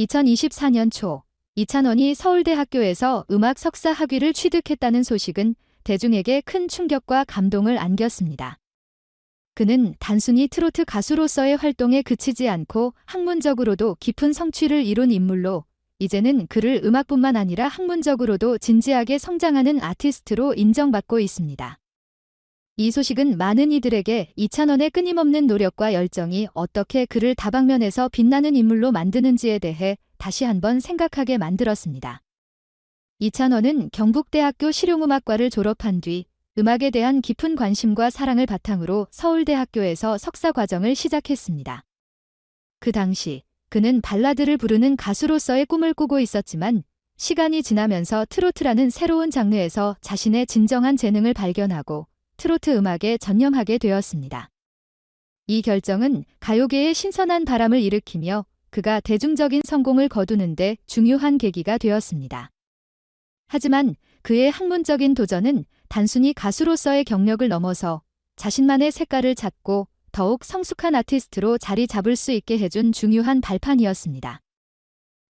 2024년 초 이찬원이 서울대학교에서 음악 석사 학위를 취득했다는 소식은 대중에게 큰 충격과 감동을 안겼습니다. 그는 단순히 트로트 가수로서의 활동에 그치지 않고 학문적으로도 깊은 성취를 이룬 인물로 이제는 그를 음악뿐만 아니라 학문적으로도 진지하게 성장하는 아티스트로 인정받고 있습니다. 이 소식은 많은 이들에게 이찬원의 끊임없는 노력과 열정이 어떻게 그를 다방면에서 빛나는 인물로 만드는지에 대해 다시 한번 생각하게 만들었습니다. 이찬원은 경북대학교 실용음악과를 졸업한 뒤 음악에 대한 깊은 관심과 사랑을 바탕으로 서울대학교에서 석사 과정을 시작했습니다. 그 당시 그는 발라드를 부르는 가수로서의 꿈을 꾸고 있었지만 시간이 지나면서 트로트라는 새로운 장르에서 자신의 진정한 재능을 발견하고 트로트 음악에 전념하게 되었습니다. 이 결정은 가요계에 신선한 바람을 일으키며 그가 대중적인 성공을 거두는데 중요한 계기가 되었습니다. 하지만 그의 학문적인 도전은 단순히 가수로서의 경력을 넘어서 자신만의 색깔을 찾고 더욱 성숙한 아티스트로 자리 잡을 수 있게 해준 중요한 발판이었습니다.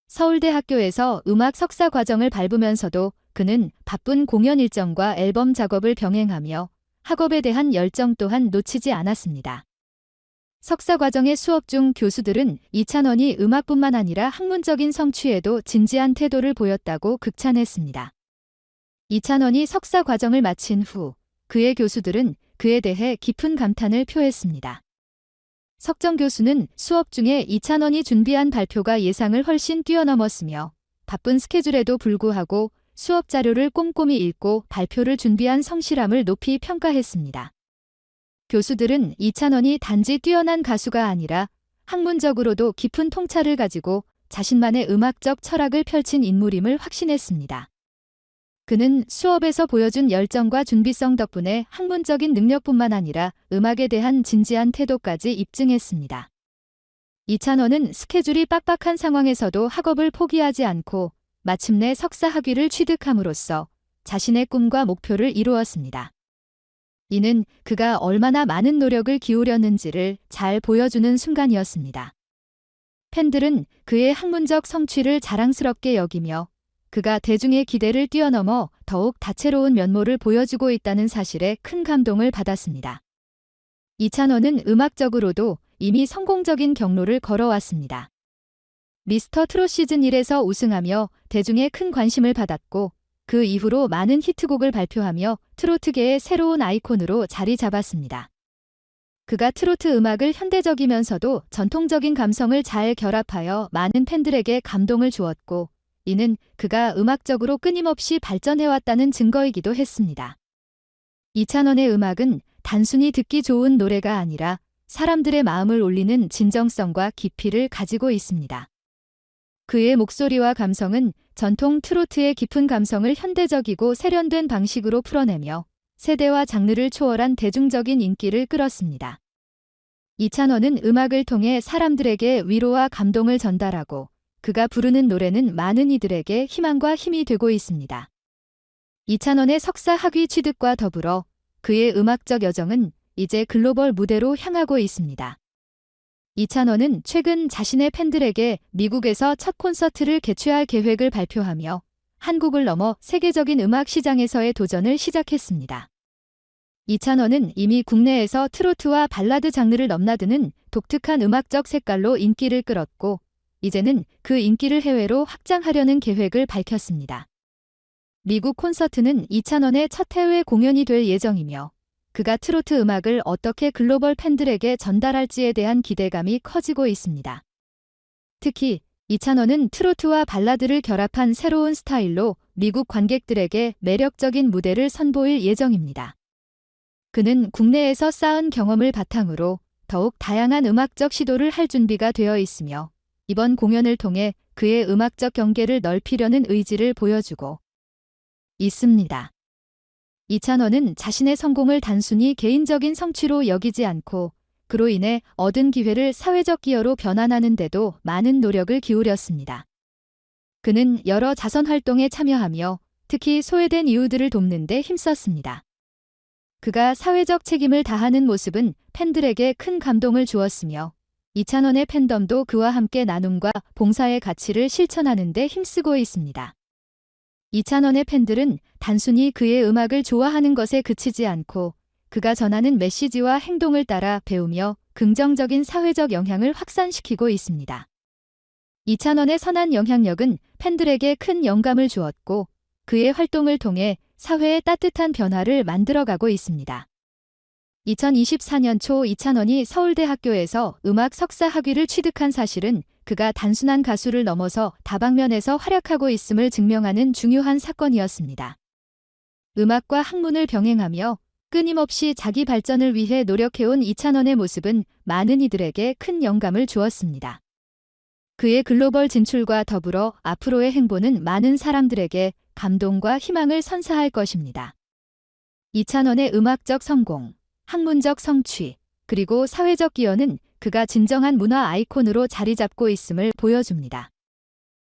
서울대학교에서 음악 석사 과정을 밟으면서도 그는 바쁜 공연 일정과 앨범 작업을 병행하며 학업에 대한 열정 또한 놓치지 않았습니다. 석사 과정의 수업 중 교수들은 이찬원이 음악뿐만 아니라 학문적인 성취에도 진지한 태도를 보였다고 극찬했습니다. 이찬원이 석사 과정을 마친 후 그의 교수들은 그에 대해 깊은 감탄을 표했습니다. 석정 교수는 수업 중에 이찬원이 준비한 발표가 예상을 훨씬 뛰어넘었으며 바쁜 스케줄에도 불구하고 수업 자료를 꼼꼼히 읽고 발표를 준비한 성실함을 높이 평가했습니다. 교수들은 이찬원이 단지 뛰어난 가수가 아니라 학문적으로도 깊은 통찰을 가지고 자신만의 음악적 철학을 펼친 인물임을 확신했습니다. 그는 수업에서 보여준 열정과 준비성 덕분에 학문적인 능력뿐만 아니라 음악에 대한 진지한 태도까지 입증했습니다. 이찬원은 스케줄이 빡빡한 상황에서도 학업을 포기하지 않고 마침내 석사 학위를 취득함으로써 자신의 꿈과 목표를 이루었습니다. 이는 그가 얼마나 많은 노력을 기울였는지를 잘 보여주는 순간이었습니다. 팬들은 그의 학문적 성취를 자랑스럽게 여기며 그가 대중의 기대를 뛰어넘어 더욱 다채로운 면모를 보여주고 있다는 사실에 큰 감동을 받았습니다. 이찬원은 음악적으로도 이미 성공적인 경로를 걸어왔습니다. 미스터 트롯 시즌 1에서 우승하며 대중의 큰 관심을 받았고 그 이후로 많은 히트곡을 발표하며 트로트계의 새로운 아이콘으로 자리 잡았습니다. 그가 트로트 음악을 현대적이면서도 전통적인 감성을 잘 결합하여 많은 팬들에게 감동을 주었고 이는 그가 음악적으로 끊임없이 발전해왔다는 증거이기도 했습니다. 이찬원의 음악은 단순히 듣기 좋은 노래가 아니라 사람들의 마음을 올리는 진정성과 깊이를 가지고 있습니다. 그의 목소리와 감성은 전통 트로트의 깊은 감성을 현대적이고 세련된 방식으로 풀어내며 세대와 장르를 초월한 대중적인 인기를 끌었습니다. 이찬원은 음악을 통해 사람들에게 위로와 감동을 전달하고 그가 부르는 노래는 많은 이들에게 희망과 힘이 되고 있습니다. 이찬원의 석사 학위 취득과 더불어 그의 음악적 여정은 이제 글로벌 무대로 향하고 있습니다. 이찬원은 최근 자신의 팬들에게 미국에서 첫 콘서트를 개최할 계획을 발표하며 한국을 넘어 세계적인 음악 시장에서의 도전을 시작했습니다. 이찬원은 이미 국내에서 트로트와 발라드 장르를 넘나드는 독특한 음악적 색깔로 인기를 끌었고 이제는 그 인기를 해외로 확장하려는 계획을 밝혔습니다. 미국 콘서트는 이찬원의 첫 해외 공연이 될 예정이며 그가 트로트 음악을 어떻게 글로벌 팬들에게 전달할지에 대한 기대감이 커지고 있습니다. 특히 이찬원은 트로트와 발라드를 결합한 새로운 스타일로 미국 관객들에게 매력적인 무대를 선보일 예정입니다. 그는 국내에서 쌓은 경험을 바탕으로 더욱 다양한 음악적 시도를 할 준비가 되어 있으며 이번 공연을 통해 그의 음악적 경계를 넓히려는 의지를 보여주고 있습니다. 이찬원은 자신의 성공을 단순히 개인적인 성취로 여기지 않고 그로 인해 얻은 기회를 사회적 기여로 변환하는 데도 많은 노력을 기울였습니다. 그는 여러 자선 활동에 참여하며 특히 소외된 이웃들을 돕는 데 힘썼습니다. 그가 사회적 책임을 다하는 모습은 팬들에게 큰 감동을 주었으며 이찬원의 팬덤도 그와 함께 나눔과 봉사의 가치를 실천하는 데 힘쓰고 있습니다. 이찬원의 팬들은 단순히 그의 음악을 좋아하는 것에 그치지 않고 그가 전하는 메시지와 행동을 따라 배우며 긍정적인 사회적 영향을 확산시키고 있습니다. 이찬원의 선한 영향력은 팬들에게 큰 영감을 주었고 그의 활동을 통해 사회에 따뜻한 변화를 만들어가고 있습니다. 2024년 초 이찬원이 서울대학교에서 음악 석사 학위를 취득한 사실은 그가 단순한 가수를 넘어서 다방면에서 활약하고 있음을 증명하는 중요한 사건이었습니다. 음악과 학문을 병행하며 끊임없이 자기 발전을 위해 노력해온 이찬원의 모습은 많은 이들에게 큰 영감을 주었습니다. 그의 글로벌 진출과 더불어 앞으로의 행보는 많은 사람들에게 감동과 희망을 선사할 것입니다. 이찬원의 음악적 성공, 학문적 성취, 그리고 사회적 기여는 그가 진정한 문화 아이콘으로 자리 잡고 있음을 보여줍니다.